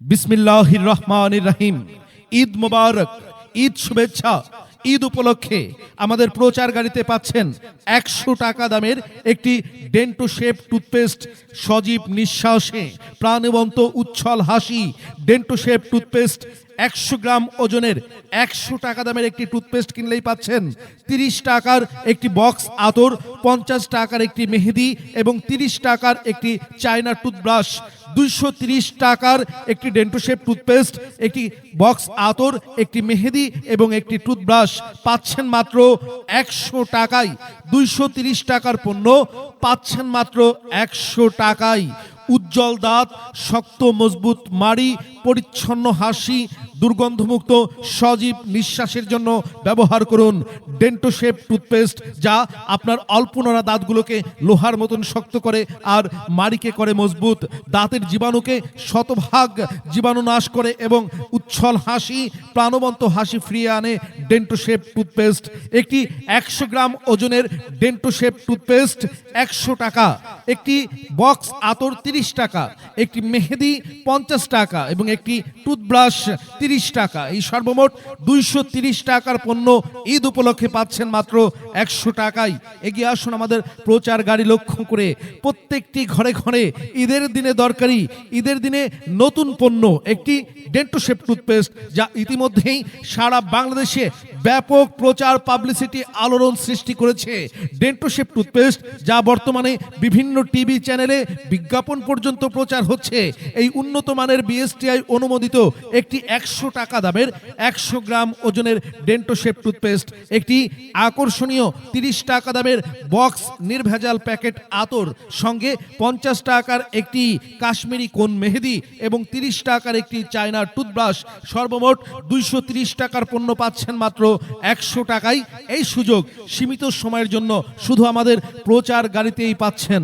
বিসমিল্লাহির রহমানির রাহিম। ঈদ মোবারক, ঈদ শুভেচ্ছা, ঈদ উপলক্ষে আমাদের প্রচার গাড়িতে পাচ্ছেন একশো টাকা দামের একটি ডেন্টো শেপ টুথপেস্ট সজীব নিঃশ্বাসে। প্রাণবন্ত উচ্ছল হাসি ডেন্টো শেপ টুথপেস্ট, একশো গ্রাম ওজনের একশো টাকা দামের একটি টুথপেস্ট কিনলেই পাচ্ছেন। তিরিশ টাকার একটি বক্স আতর, পঞ্চাশ টাকার একটি মেহেদি এবং তিরিশ টাকার একটি চায়না টুথব্রাশ, দুইশো টাকার একটি ডেন্টোশেপ টুথপেস্ট, একটি বক্স আতর, একটি মেহেদি এবং একটি টুথব্রাশ পাচ্ছেন মাত্র একশো টাকায়। দুইশো টাকার পণ্য পাচ্ছেন মাত্র একশো টাকায়। উজ্জ্বল দাঁত শক্ত মজবুত মাড়ি পরিচ্ছন্ন হাসি, দুর্গন্ধমুক্ত, সজীব নিঃশ্বাসের জন্য ব্যবহার করুন ডেন্টোশেপ টুথপেস্ট, যা আপনার অল্পনরা দাঁতগুলোকে লোহার মতন শক্ত করে আর মারিকে করে মজবুত। দাঁতের জীবাণুকে শতভাগ জীবাণু নাশ করে এবং উচ্ছল হাসি, প্রাণবন্ত হাসি ফিরিয়ে আনে ডেন্টোশেপ টুথপেস্ট। একটি একশো গ্রাম ওজনের ডেন্টোশেপ টুথপেস্ট একশো টাকা। একটি বক্স আতর তিরিশ টাকা। একটি মেহেদি পঞ্চাশ টাকা এবং একটি টুথব্রাশ তিরিশ টাকা। এই সর্বমোট দুইশো তিরিশ টাকার পণ্য ঈদ উপলক্ষে পাচ্ছেন মাত্র একশো টাকায়। এগিয়ে আসুন আমাদের প্রচার গাড়ি লক্ষ্য করে। প্রত্যেকটি ঘরে ঘরে ঈদের দিনে দরকারি, ঈদের দিনে নতুন পণ্য, একটি ডেন্টোশেপ টুথপেস্ট যা ইতিমধ্যেই সারা বাংলাদেশে ব্যাপক প্রচার পাবলিসিটি আলোড়ন সৃষ্টি করেছে। ডেন্টোশেপ টুথপেস্ট যা বর্তমানে বিভিন্ন টিভি চ্যানেলে বিজ্ঞাপন পর্যন্ত প্রচার হচ্ছে। এই উন্নত মানের বিএসটিআই অনুমোদিত একটি একশো টাকা দামের একশো গ্রাম ওজনের ডেন্টোশেপ টুথপেস্ট একটি আকর্ষণীয় তিরিশ টাকা দামের বক্স নির্ভেজাল প্যাকেট আতর, সঙ্গে পঞ্চাশ টাকার একটি কাশ্মীরি কোন মেহেদি এবং তিরিশ টাকার একটি চায়না টুথব্রাশ সর্বমোট দুইশো টাকার পণ্য পাচ্ছেন মাত্র একশো টাকায় এই সুযোগ সীমিত সময়ের জন্য শুধু আমাদের প্রচার গাড়িতেই পাচ্ছেন।